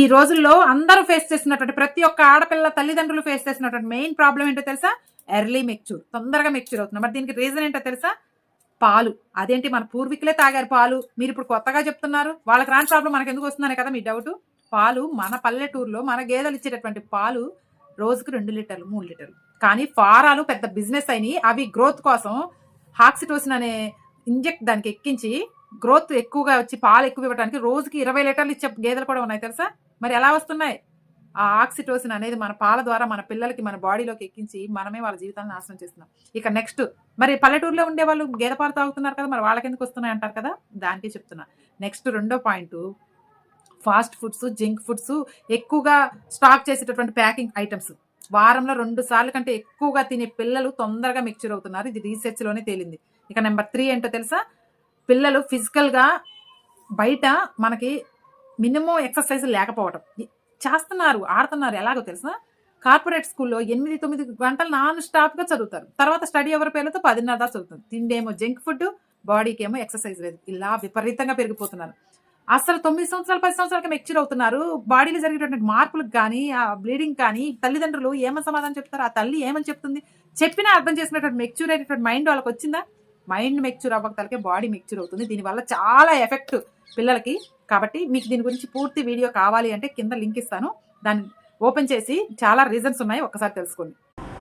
ఈ రోజుల్లో అందరూ ఫేస్ చేస్తున్నటువంటి ప్రతి ఒక్క ఆడపిల్ల తల్లిదండ్రులు ఫేస్ చేస్తున్నటువంటి మెయిన్ ప్రాబ్లం ఏంటో తెలుసా? ఎర్లీ మెక్చూర్ తొందరగా మెక్చూర్ అవుతుంది మరి దీనికి రీజన్ ఏంటో తెలుసా? పాలు. అదేంటి? మన పూర్వీకులే తాగారు పాలు. మీరు ఇప్పుడు కొత్తగా చెప్తున్నారు. వాళ్ళకి రాని ప్రాబ్లం మనకు ఎందుకు వస్తుందనే కదా మీ డౌట్ పాలు మన పల్లెటూరులో మన గేదెలు ఇచ్చేటటువంటి పాలు రోజుకు రెండు లీటర్లు మూడు లీటర్లు. కానీ ఫారాలు పెద్ద బిజినెస్ అయినాయి. అవి గ్రోత్ కోసం హాక్సిటోసిన్ అనే ఇంజెక్ట్ దానికి ఎక్కించి గ్రోత్ ఎక్కువగా వచ్చి పాలు ఎక్కువ ఇవ్వడానికి రోజుకి ఇరవై లీటర్లు ఇచ్చే గేదెలు కూడా ఉన్నాయి తెలుసా? మరి ఎలా వస్తున్నాయి? ఆ ఆక్సిటోసిన్ అనేది మన పాల ద్వారా మన పిల్లలకి మన బాడీలోకి ఎక్కించి మనమే వాళ్ళ జీవితాలను నాశనం చేస్తున్నాం. ఇక నెక్స్ట్ మరి పల్లెటూరులో ఉండే వాళ్ళు గేదె పాలు తాగుతున్నారు కదా మరి వాళ్ళకి ఎందుకు వస్తున్నాయి అంటారు కదా? దానికి చెప్తున్నా. నెక్స్ట్ రెండో point fast foods junk foods ఎక్కువగా స్టాక్ చేసేటటువంటి ప్యాకింగ్ ఐటమ్స్. వారంలో రెండు సార్లు కంటే ఎక్కువగా తినే పిల్లలు తొందరగా మిక్చర్ అవుతున్నారు. ఇది రీసెర్చ్లోనే తేలింది. ఇక నెంబర్ త్రీ ఏంటో తెలుసా? పిల్లలు ఫిజికల్గా బయట మనకి మినిమం ఎక్సర్సైజ్ లేకపోవడం చేస్తున్నారు ఆడుతున్నారు ఎలాగో తెలుసా? కార్పొరేట్ స్కూల్లో ఎనిమిది తొమ్మిది గంటలు నాన్ స్టాప్గా చదువుతారు. తర్వాత స్టడీ ఎవరి పేర్లతో పదిన్నర దాకా చదువుతుంది. ఏమో జంక్ ఫుడ్ బాడీకి ఏమో ఎక్సర్సైజ్ లేదు. ఇలా విపరీతంగా పెరిగిపోతున్నారు. అసలు తొమ్మిది సంవత్సరాలు పది సంవత్సరాలకి మెచ్యూర్ అవుతున్నారు. బాడీలో జరిగేటువంటి మార్పులకు కానీ ఆ బ్లీడింగ్ కానీ తల్లిదండ్రులు ఏమని సమాధానం చెప్తారు? ఆ తల్లి ఏమని చెప్తుంది? చెప్పినా అర్థం చేసినటువంటి మెచ్యూర్ అయినటువంటి మైండ్ వాళ్ళకి వచ్చిందా? మైండ్ మెచ్యూర్ అవ్వకతలకే బాడీ మెచ్యూర్ అవుతుంది. దీనివల్ల చాలా ఎఫెక్ట్ పిల్లలకి. కాబట్టి మీకు దీని గురించి పూర్తి వీడియో కావాలి అంటే కింద లింక్ ఇస్తాను. దాన్ని ఓపెన్ చేసి చాలా రీజన్స్ ఉన్నాయి ఒక్కసారి తెలుసుకోండి.